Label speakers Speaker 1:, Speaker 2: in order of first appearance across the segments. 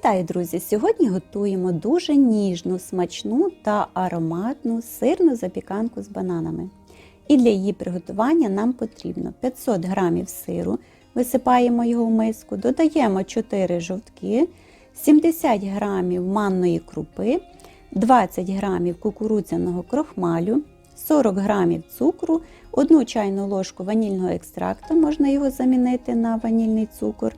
Speaker 1: Вітаю, друзі! Сьогодні готуємо дуже ніжну, смачну та ароматну сирну запіканку з бананами. І для її приготування нам потрібно 500 г сиру, висипаємо його в миску, додаємо 4 жовтки, 70 г манної крупи, 20 г кукурудзяного крохмалю, 40 г цукру, 1 чайну ложку ванільного екстракту, можна його замінити на ванільний цукор.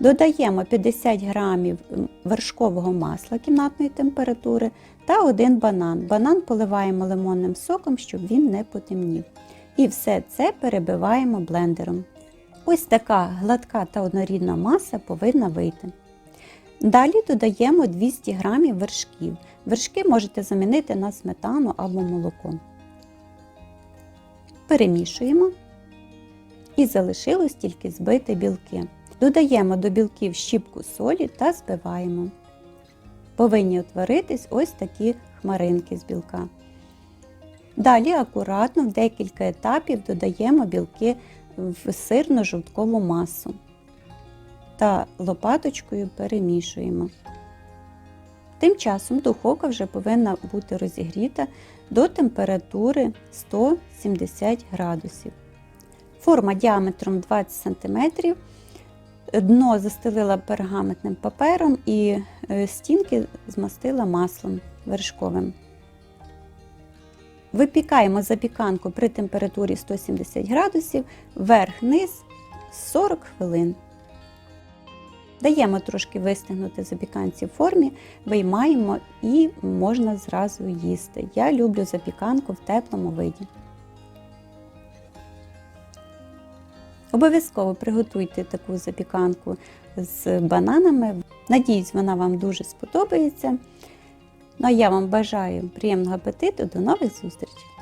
Speaker 1: Додаємо 50 грамів вершкового масла кімнатної температури та один банан. Банан поливаємо лимонним соком, щоб він не потемнів. І все це перебиваємо блендером. Ось така гладка та однорідна маса повинна вийти. Далі додаємо 200 грамів вершків. Вершки можете замінити на сметану або молоко. Перемішуємо і залишилось тільки збити білки. Додаємо до білків щіпку солі та збиваємо. Повинні утворитись ось такі хмаринки з білка. Далі акуратно в декілька етапів додаємо білки в сирну жовткову масу та лопаточкою перемішуємо. Тим часом духовка вже повинна бути розігріта до температури 170 градусів. Форма діаметром 20 см. Дно застелила пергаментним папером і стінки змастила маслом вершковим. Випікаємо запіканку при температурі 170 градусів верх-низ 40 хвилин. Даємо трошки вистигнути запіканці в формі, виймаємо і можна зразу їсти. Я люблю запіканку в теплому виді. Обов'язково приготуйте таку запіканку з бананами. Надіюсь, вона вам дуже сподобається. Ну а я вам бажаю приємного апетиту. До нових зустрічей!